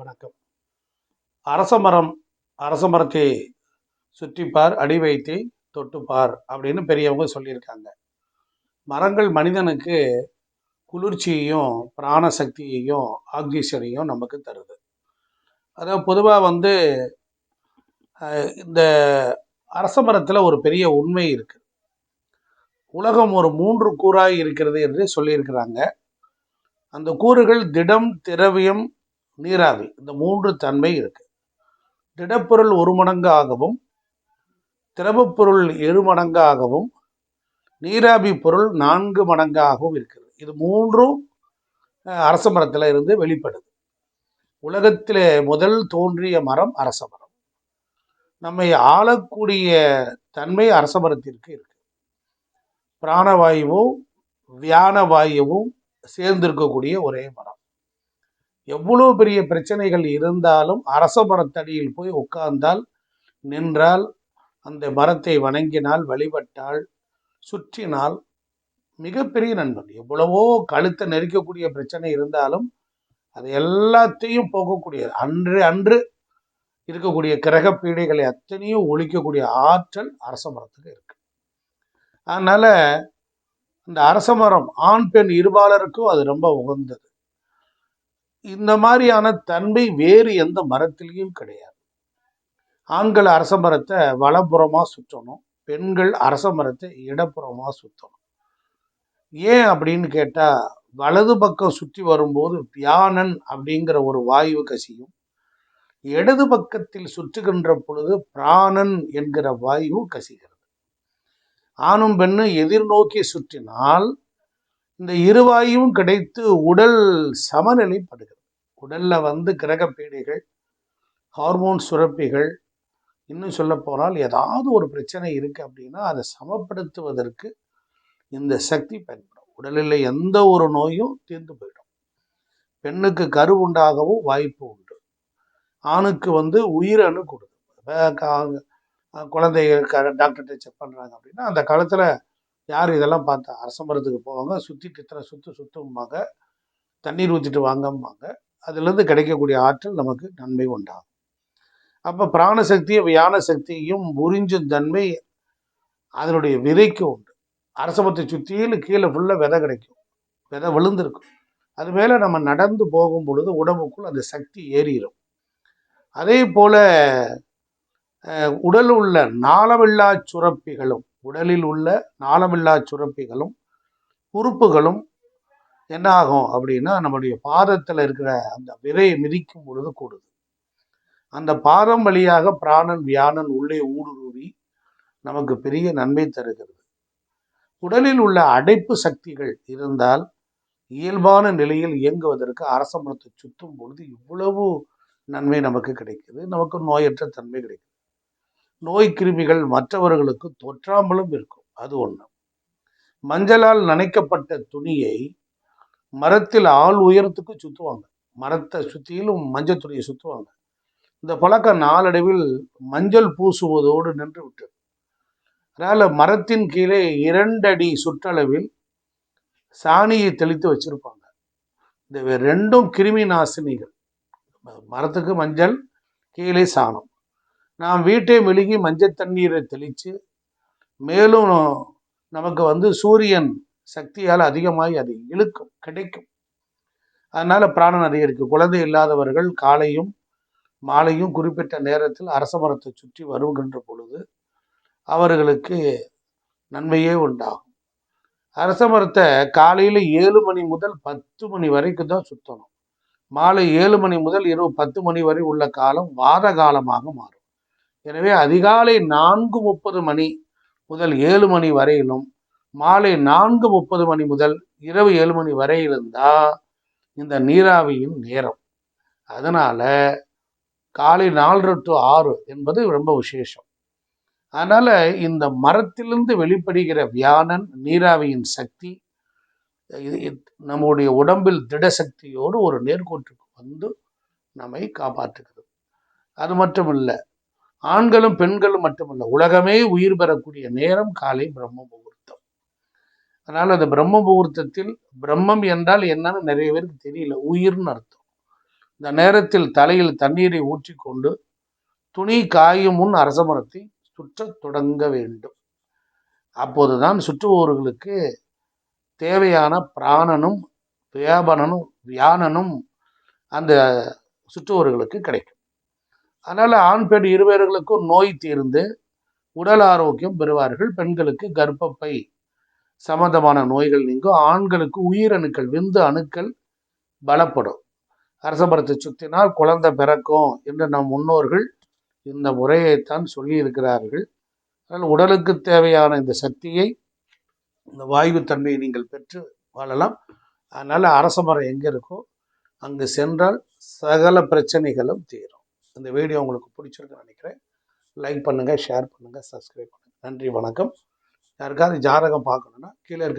வணக்கம். அரச மரம் அரச மரத்தை சுற்றிப்பார் அடி வைத்து தொட்டுப்பார் அப்படின்னு பெரியவங்க சொல்லியிருக்காங்க. மரங்கள் மனிதனுக்கு குளிர்ச்சியையும் பிராண சக்தியையும் ஆக்சிஜனையும் நமக்கு தருது. அதாவது பொதுவாக வந்து இந்த அரச மரத்தில் ஒரு பெரிய உண்மை இருக்குது உலகம் ஒரு மூன்று கூறாய் இருக்கிறது என்று சொல்லியிருக்கிறாங்க. அந்த கூறுகள் திடம் திரவியம் நீராவி. இந்த மூன்று தன்மை இருக்கு. திடப்பொருள் ஒரு மடங்காகவும் திரவப்பொருள் இரு மடங்காகவும் நீராவி பொருள் நான்கு மடங்காகவும் இருக்கிறது. இது மூன்றும் அரச மரத்தில் இருந்து வெளிப்படுது. உலகத்திலே முதல் தோன்றிய மரம் அரச மரம். நம்மை ஆளக்கூடிய தன்மை அரச மரத்திற்கு இருக்கு. பிராணவாயுவும் வியான வாயுவும் சேர்ந்திருக்கக்கூடிய ஒரே மரம். எவ்வளோ பெரிய பிரச்சனைகள் இருந்தாலும் அரச மரத்தடியில் போய் உட்கார்ந்தால் நின்றால் அந்த மரத்தை வணங்கினால் வழிபட்டால் சுற்றினால் மிகப்பெரிய நண்பன். எவ்வளவோ கழுத்தை நெரிக்கக்கூடிய பிரச்சனை இருந்தாலும் அது எல்லாத்தையும் போகக்கூடியது. அன்று அன்று இருக்கக்கூடிய கிரக பீடைகளை அத்தனையும் ஒழிக்கக்கூடிய ஆற்றல் அரச மரத்துக்கு இருக்கு. அதனால இந்த அரச மரம் ஆண் பெண் இருபாலருக்கும் அது ரொம்ப உகந்தது. இந்த மாதிரியான தன்மை வேறு எந்த மரத்திலையும் கிடையாது. ஆண்கள் அரச மரத்தை வலப்புறமாக சுற்றணும் பெண்கள் அரச மரத்தை இடப்புறமாக சுற்றணும். ஏன் அப்படின்னு கேட்டால் வலது பக்கம் சுற்றி வரும்போது பியானன் அப்படிங்கிற ஒரு வாயு கசியும் இடது பக்கத்தில் சுற்றுகின்ற பொழுது பிராணன் என்கிற வாயு கசிகிறது. ஆணும் பெண்ணும் எதிர்நோக்கி சுற்றினால் இந்த இருவாயும் கிடைத்து உடல் சமநிலைப்படுகிறது. உடலில் வந்து கிரக பீடைகள் ஹார்மோன் சுரப்பிகள் இன்னும் சொல்ல போனால் ஏதாவது ஒரு பிரச்சனை இருக்குது அப்படின்னா அதை சமப்படுத்துவதற்கு இந்த சக்தி பயன்படும். உடலில் எந்த ஒரு நோயும் தீர்ந்து போயிடும். பெண்ணுக்கு கரு உண்டாகவும் வாய்ப்பு உண்டு. ஆணுக்கு வந்து உயிரணு கொடுக்கும். குழந்தைய குழந்தைகள் டாக்டர்கிட்ட செக் பண்ணுறாங்க அப்படின்னா அந்த காலத்தில் யார் இதெல்லாம் பார்த்தா? அரச மரத்துக்கு போவாங்க சுற்றிட்டு இத்தனை சுற்று சுற்றும்பாங்க தண்ணீர் ஊற்றிட்டு வாங்கம்பாங்க. அதுலேருந்து கிடைக்கக்கூடிய ஆற்றல் நமக்கு நன்மை உண்டாகும். அப்போ பிராணசக்தியும் வியான சக்தியும் உறிஞ்சும் தன்மை அதனுடைய விதைக்கு உண்டு. அரசமத்தை சுற்றியில் கீழே ஃபுல்லாக விதை கிடைக்கும். விதை விழுந்திருக்கும். அது மேலே நம்ம நடந்து போகும் பொழுது உடம்புக்குள் அந்த சக்தி ஏறிடும் அதே போல் உடல் உள்ள நாளமில்லா சுரப்பிகளும் உடலில் உள்ள நாளமில்லா சுரப்பிகளும் உறுப்புகளும் என்ன ஆகும் அப்படின்னா நம்முடைய பாதத்தில் இருக்கிற அந்த விரையை மிதிக்கும் பொழுது கூடுது. அந்த பாதம் வழியாக பிராணன் வியானன் உள்ளே ஊடுருவி நமக்கு பெரிய நன்மை தருகிறது. உடலில் உள்ள அடைப்பு சக்திகள் இருந்தால் இயல்பான நிலையில் இயங்குவதற்கு அரச மரத்தை சுற்றும் பொழுது இவ்வளவு நன்மை நமக்கு கிடைக்குது. நமக்கு நோயற்ற தன்மை கிடைக்குது. நோய் கிருமிகள் மற்றவர்களுக்கு தொற்றாமலும் இருக்கும். அது ஒன்று மஞ்சளால் நனைக்கப்பட்ட துணியை மரத்தில் ஆள் உயரத்துக்கு சுற்றுவாங்க மரத்தை சுற்றிலும் மஞ்சள் துணியை சுற்றுவாங்க இந்த பழக்கம் நாளடைவில் மஞ்சள் பூசுவதோடு நின்று விட்டது. அதனால் மரத்தின் கீழே இரண்டடி சுற்றளவில் சாணியை தெளித்து வச்சிருப்பாங்க. இந்த ரெண்டும் கிருமி நாசினிகள். மரத்துக்கு மஞ்சள் கீழே சாணம். நாம் வீட்டை மெழுகி மஞ்சள் தண்ணீரை தெளித்து மேலும் நமக்கு வந்து சூரியன் சக்தியால் அதிகமாகி அது இழுக்கும் கிடைக்கும். அதனால பிராணன் அதிகரிக்கும். குழந்தை இல்லாதவர்கள் காலையும் மாலையும் குறிப்பிட்ட நேரத்தில் அரச மரத்தை சுற்றி வருகின்ற பொழுது அவர்களுக்கு நன்மையே உண்டாகும். அரச மரத்தை காலையில் ஏழு மணி முதல் பத்து மணி வரைக்கும் தான் சுத்தணும். மாலை ஏழு மணி முதல் இரவு பத்து மணி வரை உள்ள காலம் வாத காலமாக மாறும். எனவே அதிகாலை நான்கு முப்பது மணி முதல் ஏழு மணி வரையிலும் மாலை நான்கு முப்பது மணி முதல் இரவு ஏழு மணி வரையிலும் தான் இந்த நீராவியின் நேரம். அதனால் காலை நாலு டு ஆறு என்பது ரொம்ப விசேஷம். அதனால் இந்த மரத்திலிருந்து வெளிப்படுகிற வியானன் நீராவியின் சக்தி நம்முடைய உடம்பில் திட சக்தியோடு ஒரு நேர்கோட்டுக்கு வந்து நம்மை காப்பாற்றுகிறது. அது மட்டும் இல்லை ஆண்களும் பெண்களும் மட்டுமல்ல உலகமே உயிர் பெறக்கூடிய நேரம் காலை பிரம்ம முகூர்த்தம். அதனால் அந்த பிரம்ம முகூர்த்தத்தில் பிரம்மம் என்றால் என்னன்னு நிறைய பேருக்கு தெரியல உயிர்னு அர்த்தம். இந்த நேரத்தில் தலையில் தண்ணீரை ஊற்றிக்கொண்டு துணி காயும் முன் அரச மரத்தை சுற்றத் தொடங்க வேண்டும். அப்போதுதான் சுற்றுவோர்களுக்கு தேவையான பிராணனும் வியாபனனும் வியானனும் அந்த சுற்றுவோர்களுக்கு கிடைக்கும். அதனால் ஆண் பெண் இருவர்களுக்கும் நோய் தீர்ந்து உடல் ஆரோக்கியம் பெறுவார்கள். பெண்களுக்கு கர்ப்பப்பை சம்பந்தமான நோய்கள் நீங்கும். ஆண்களுக்கு உயிரணுக்கள் விந்து அணுக்கள் பலப்படும். அரச மரத்தை சுற்றினால் குழந்தை பிறக்கும் என்று நம் முன்னோர்கள் இந்த முறையைத்தான் சொல்லியிருக்கிறார்கள். அதனால் உடலுக்கு தேவையான இந்த சக்தியை இந்த வாயு தன்மையை நீங்கள் பெற்று வாழலாம். அதனால் அரச மரம் எங்கே இருக்கோ அங்கு சென்றால் சகல பிரச்சனைகளும் தீரும். இந்த வீடியோ உங்களுக்கு பிடிச்சிருக்குன்னு நினைக்கிறேன். லைக் பண்ணுங்கள் ஷேர் பண்ணுங்கள் சப்ஸ்கிரைப் பண்ணுங்கள் நன்றி வணக்கம். யாருக்காவது ஜாதகம் பார்க்கணுன்னா கீழே இருக்க